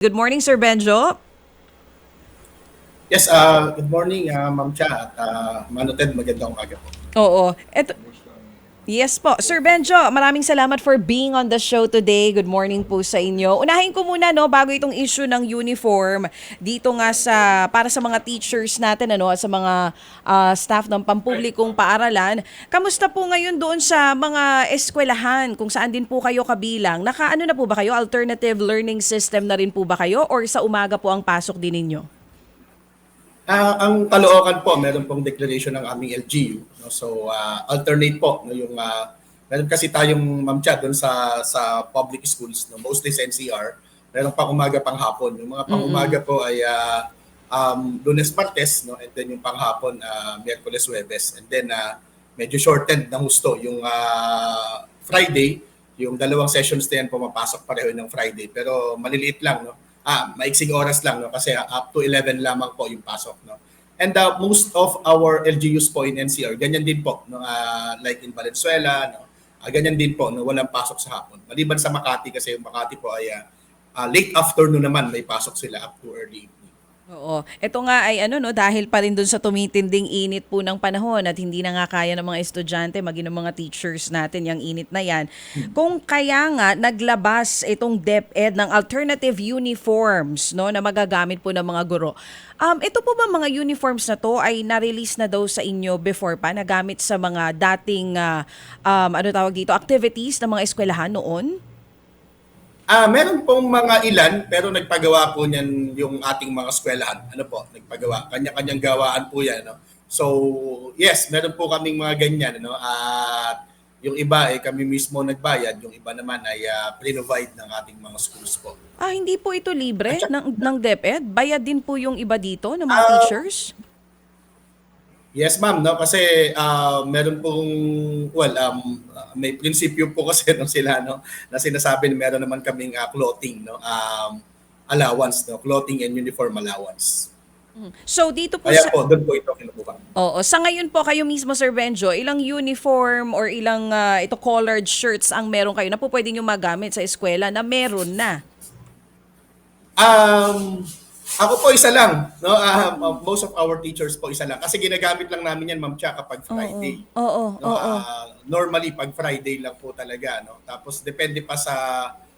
Good morning, Sir Benjo. Yes, uh, good morning, uh, Ma'am Cha at uh, Mano Ted, magandang umaga po. Oo. Eto, yes po. Sir Benjo, maraming salamat for being on the show today. Good morning po sa inyo. Unahin ko muna no bago itong issue ng uniform dito nga sa para sa mga teachers natin ano sa mga ah, staff ng pampublikong paaralan. Kamusta po ngayon doon sa mga eskwelahan kung saan din po kayo kabilang? Nakaano na po ba kayo? Alternative learning system na rin po ba kayo or sa umaga po ang pasok din ninyo? Ah, ang Caloocan po, meron pong declaration ng aming LGU. No? So, uh, alternate po. No? Yung, uh, meron kasi tayong Ma'am Cha doon sa, sa public schools, no? mostly sa NCR. Meron pang umaga pang hapon. Yung mga pang umaga po ay uh, um, lunes, martes, no? and then yung pang hapon, uh, miyerkules, webes. And then, uh, medyo shortened ng husto. Yung uh, Friday, yung dalawang sessions na yan pumapasok pareho ng Friday. Pero maliliit lang, no? Ah, maiksing oras lang no kasi up to 11 lamang po yung pasok no. And uh, most of our LGUs po in NCR ganyan din po no uh, like in Valenzuela no. Uh, ganyan din po no walang pasok sa hapon. Maliban sa Makati kasi yung Makati po ay uh, late afternoon naman may pasok sila up to early. Oo. Ito nga ay ano no dahil pa rin dun sa tumitinding init po ng panahon at hindi na nga kaya ng mga estudyante maging ng mga teachers natin yung init na yan. Kung kaya nga naglabas itong DepEd ng alternative uniforms no na magagamit po ng mga guro. Um ito po ba mga uniforms na to ay na-release na daw sa inyo before pa nagamit sa mga dating ah, um, ano tawag dito activities ng mga eskwelahan noon? Ah, meron pong mga ilan pero nagpagawa po niyan yung ating mga eskwelahan. Ano po, nagpagawa. Kanya-kanyang gawaan po 'yan, no. So, yes, meron po kaming mga ganyan, ano. At yung iba ay kami mismo nagbayad, yung iba naman ay uh, provide ng ating mga schools po. Ah, hindi po ito libre At ng, ng DepEd? Bayad din po yung iba dito ng mga Ah, teachers? Yes, ma'am, no kasi ah, meron pong well, um, may prinsipyo po kasi no sila no na sinasabi na meron naman kaming ah, clothing no um, allowance no clothing and uniform allowance. So dito po Kaya sa... po doon po ito kinukuha. Oo, sa ngayon po kayo mismo Sir Benjo, ilang uniform or ilang ah, ito collared shirts ang meron kayo na po pwede nyo magamit sa eskwela na meron na? Um, ako po isa lang, no? Um, most of our teachers po isa lang kasi ginagamit lang namin yan ma'am Cha kapag Friday. Oo, No, oo. ah, normally pag Friday lang po talaga, no. Tapos depende pa sa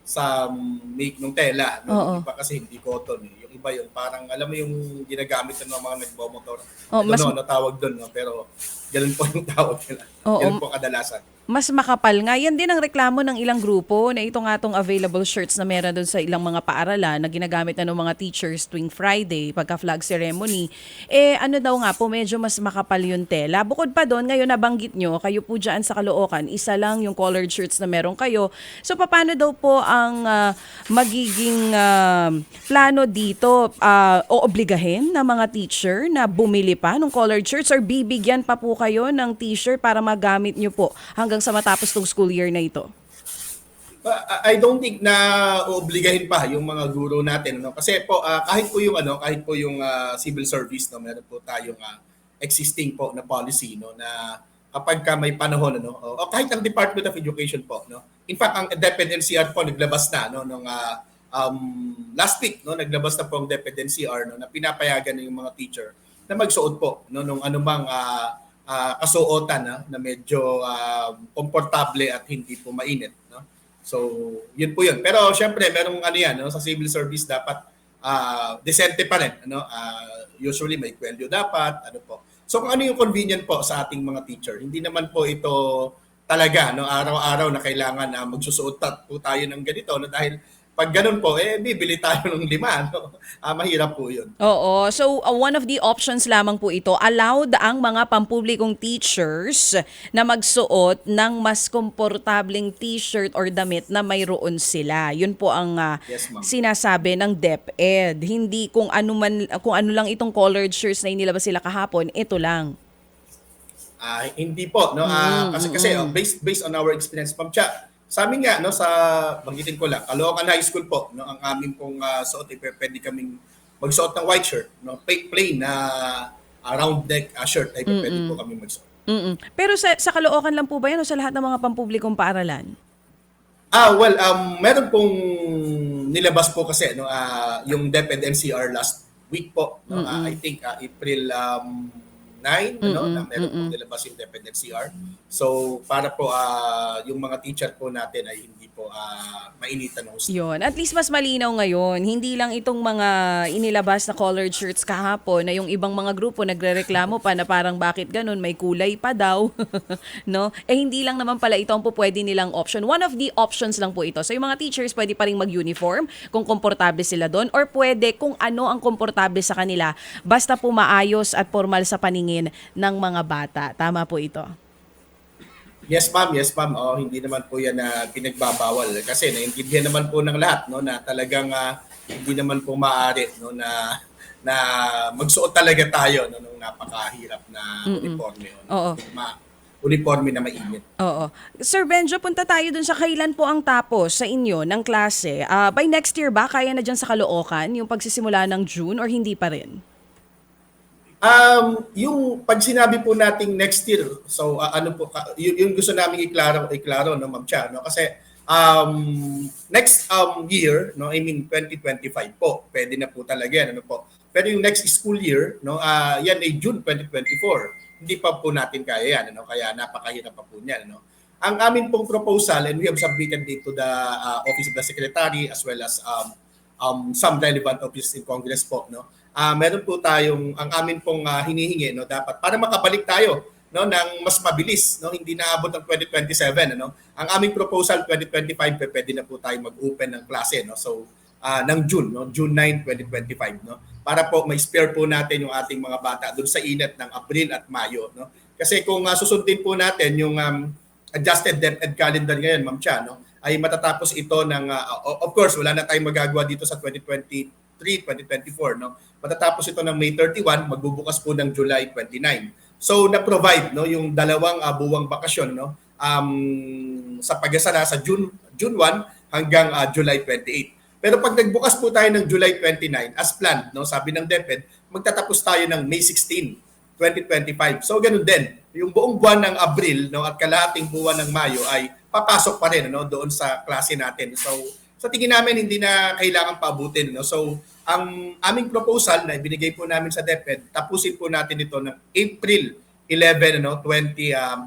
sa make ng tela, no. Oo. Yung iba kasi hindi cotton, eh. yung iba yun parang alam mo yung ginagamit ng mga nagbomotor. Oh, ano mas- no, ano tawag doon, no? pero ganun po yung tawag nila. Oo. Ganun po kadalasan. Mas makapal nga. Yan din ang reklamo ng ilang grupo na ito nga tong available shirts na meron doon sa ilang mga paaralan na ginagamit na ng mga teachers tuwing Friday pagka flag ceremony. Eh ano daw nga po, medyo mas makapal yung tela. Bukod pa doon, ngayon nabanggit nyo, kayo po dyan sa Caloocan, isa lang yung collared shirts na meron kayo. So paano daw po ang ah, magiging ah, plano dito? Ah, o obligahin ng mga teacher na bumili pa ng collared shirts or bibigyan pa po kayo ng t-shirt para magamit nyo po hanggang sa matapos tong school year na ito? I don't think na obligahin pa yung mga guro natin no? Kasi po ah, kahit po yung ano kahit po yung ah, civil service no? Meron po tayong ah, existing po na policy no? Na kapag ka may panahon ano? O, o kahit ang Department of Education po no? In fact ang DepEd NCR po naglabas na no? Nung ah, um, last week no? Naglabas na po ang DepEd NCR no? Na pinapayagan ng mga teacher na magsuot po no? Nung anumang ah, ah, kasuotan na, na medyo ah, komportable at hindi po mainit no So, yun po yun. Pero syempre, merong ano yan, no? sa civil service dapat ah decente pa rin. Ano? Ah, usually may kwelyo dapat, ano po. So kung ano yung convenient po sa ating mga teacher, hindi naman po ito talaga no araw-araw na kailangan na magsusuot po tayo ng ganito no dahil pag ganun po eh bibili tayo ng lima no ah, mahirap po yun Oo. So, uh, one of the options lamang po ito, allowed ang mga pampublikong teachers na magsuot ng mas komportableng t-shirt or damit na mayroon sila. Yun po ang uh, Yes, sinasabi ng DepEd. Hindi kung ano man kung ano lang itong collared shirts na inilabas sila kahapon, ito lang. Ah, hindi po, no? Ah, kasi kasi oh, based based on our experience, Ma'am Cha, sa amin nga no sa banggitin ko lang, Caloocan High School po, no, ang aming pong ah, suot ay pwede kaming magsuot ng white shirt, no, plain na ah, round neck ah, shirt ay pwede po kami magsuot. Mm-mm. Pero sa sa Caloocan lang po ba yan o sa lahat ng mga pampublikong paaralan? Ah, well, um, meron pong nilabas po kasi no ah, yung DepEd NCR last week po no Ah, I think ah, April um, 9 ano na meron po nilabas yung DepEd NCR. So para po ah, yung mga teacher po natin ay hindi po ah, mainitan ng. Yun. At least mas malinaw ngayon. Hindi lang itong mga inilabas na colored shirts kahapon na yung ibang mga grupo nagrereklamo pa na parang bakit ganun, may kulay pa daw. no? Eh hindi lang naman pala ito ang po pwede nilang option. One of the options lang po ito. So yung mga teachers pwede pa rin mag-uniform kung komportable sila doon or pwede kung ano ang komportable sa kanila basta po maayos at formal sa paningin ng mga bata. Tama po ito. Yes ma'am, yes ma'am. Oh, hindi naman po 'yan na pinagbabawal kasi naiintindihan naman po ng lahat no na talagang ah, hindi naman po maaari no na na magsuot talaga tayo no ng napakahirap na uniforme no, Oo. ma uniforme na mainit. Oo. Sir Benjo, punta tayo dun sa kailan po ang tapos sa inyo ng klase. Ah, by next year ba, kaya na dyan sa Caloocan yung pagsisimula ng June or hindi pa rin? Um, yung pag sinabi po nating next year, so uh, ano po, uh, y- yung gusto namin iklaro, iklaro no, Ma'am Cha, no? Kasi um, next um, year, no, I mean 2025 po, pwede na po talaga ano po. Pero yung next school year, no, ah, yan ay June 2024. Hindi pa po natin kaya yan, ano? Kaya napakahirap pa po niyan, ano? Ang amin pong proposal, and we have submitted it to the uh, Office of the Secretary as well as um, um, some relevant offices in Congress po, no? Ah, meron po tayong ang amin pong ah, hinihingi no? Dapat para makabalik tayo no? Ng mas mabilis no? Hindi naabot ng 2027 ano? Ang aming proposal 2025 pe- pwede na po tayo mag-open ng klase no? So ah, ng June no? June 9 2025 no? Para po may spare po natin yung ating mga bata doon sa init ng Abril at Mayo no? Kasi kung uh, susundin po natin yung um, adjusted DepEd calendar ngayon ma'am Cha no ay matatapos ito ng o- of course wala na tayong magagawa dito sa 2023 2024 no? Matatapos ito ng May 31 magbubukas po ng July 29 so na-provide no yung dalawang uh, buwang bakasyon no? Um, sa pagasara sa June June 1 hanggang ah, July 28 pero pag nagbukas po tayo ng July 29 as planned no sabi ng DepEd magtatapos tayo ng May 16 2025 so ganun din. Yung buong buwan ng Abril no at kalahating buwan ng Mayo ay papasok pa rin no doon sa klase natin. So sa tingin namin hindi na kailangan paabutin no. So ang aming proposal na ibinigay po namin sa DepEd tapusin po natin ito ng April 11 no 20 um,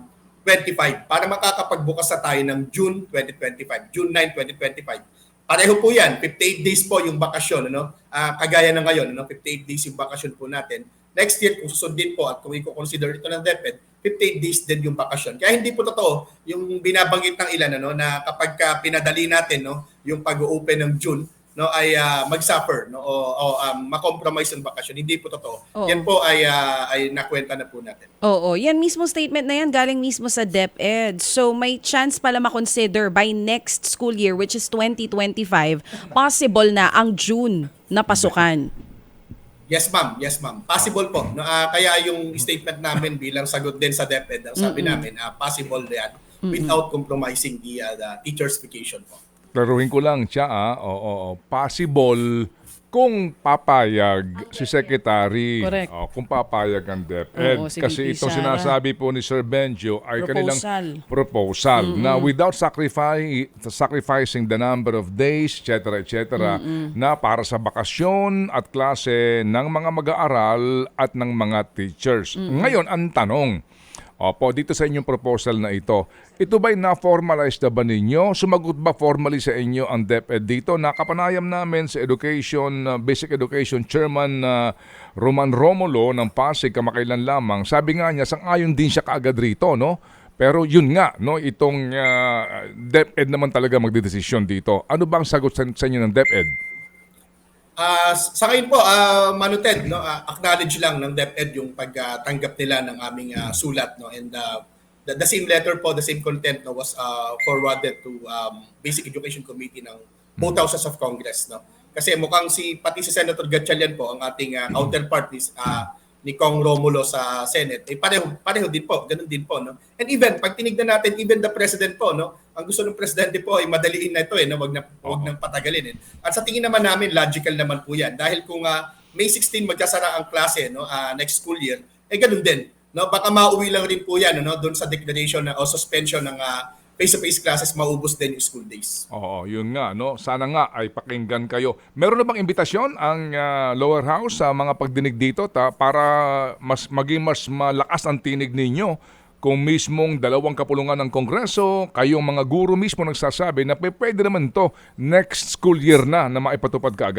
25 para makakapagbukas na tayo ng June 2025 June 9 2025 pareho po yan. 58 days po yung bakasyon ano. Ah, kagaya ng ngayon ano 58 days yung bakasyon po natin next year kung susundin po at kung i-consider ito ng DepEd 58 days din yung bakasyon. Kaya hindi po totoo yung binabanggit ng ilan ano na kapag ka pinadali natin no yung pag-open ng June no ay ah, mag-suffer no o, o um, ma-compromise yung bakasyon. Hindi po totoo. Oo. Yan po ay ah, ay nakwenta na po natin. Oo, yan mismo statement na yan galing mismo sa DepEd. So may chance pala makonsider by next school year which is 2025, possible na ang June na pasukan. Yes, ma'am. Yes, ma'am. Possible po. No, ah, kaya yung statement namin bilang sagot din sa DepEd, ang sabi namin, ah, possible yan without compromising the, ah, the teacher's vacation po. Klaruhin ko lang siya, ah. Oo, oo. possible kung papayag si Secretary. Correct. Oh, kung papayag ang DepEd. Oo, si Kasi VP itong Sara. sinasabi po ni Sir Benjo ay kanilang Proposal. proposal na without sacrifice, sacrificing the number of days, etc., etc., na para sa bakasyon at klase ng mga mag-aaral at ng mga teachers. Ngayon, ang tanong, Opo, dito sa inyong proposal na ito, ito ba'y na-formalize na ba ninyo? Sumagot ba formally sa inyo ang DepEd dito? Nakapanayam namin sa Education, uh, Basic Education Chairman uh, Roman Romulo ng Pasig kamakailan lamang. Sabi nga niya, sang-ayon din siya kaagad rito, no? Pero yun nga, no, itong uh, DepEd naman talaga magdedesisyon dito. Ano bang sagot sa, sa inyo ng DepEd? Ah, sa ngayon po, ah, Manuted, no, ah, acknowledge lang ng DepEd yung pagtanggap nila ng aming ah, sulat no and ah, the, the same letter po, the same content no was ah, forwarded to um, Basic Education Committee ng both houses of Congress no. Kasi mukhang si pati si Senator Gatchalian po ang ating ah, counterpart ni ah, ni Kong Romulo sa Senate, eh pareho pareho din po, ganun din po no. And even pag tinignan natin even the president po no, ang gusto ng presidente po ay madaliin na ito eh, no, wag na wag nang patagalin eh. At sa tingin naman namin logical naman po 'yan dahil kung ah, May 16 magkasara ang klase no ah, next school year, eh ganun din. No, baka mauwi lang rin po 'yan no doon sa declaration na, o suspension ng ah, face-to-face classes, maubos din yung school days. Oo, yun nga, no? Sana nga ay pakinggan kayo. Meron na bang imbitasyon ang ah, lower house sa mga pagdinig dito ta, para mas maging mas malakas ang tinig ninyo kung mismong dalawang kapulungan ng Kongreso, kayong mga guro mismo nagsasabi na pe- pwede naman to next school year na na maipatupad ka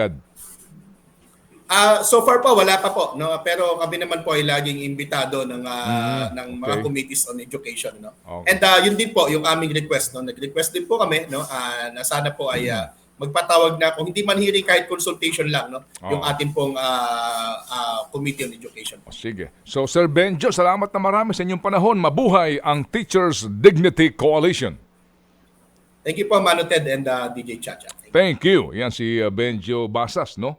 Ah, so far po wala pa po, no? Pero kami naman po ay laging imbitado ng ah, ng mga okay. committees on education, no? Okay. And ah, yun din po yung aming request, no? Nag-request din po kami, no? Ah, na sana po ay ah, magpatawag na kung hindi man hearing kahit consultation lang, no? Yung Oo. ating pong ah, ah, Committee on Education. O, Sige. So Sir Benjo, salamat na marami sa inyong panahon. Mabuhay ang Teachers Dignity Coalition. Thank you po, Mano Ted and ah, DJ Chacha. Thank you. Yan si uh, Benjo Basas, no?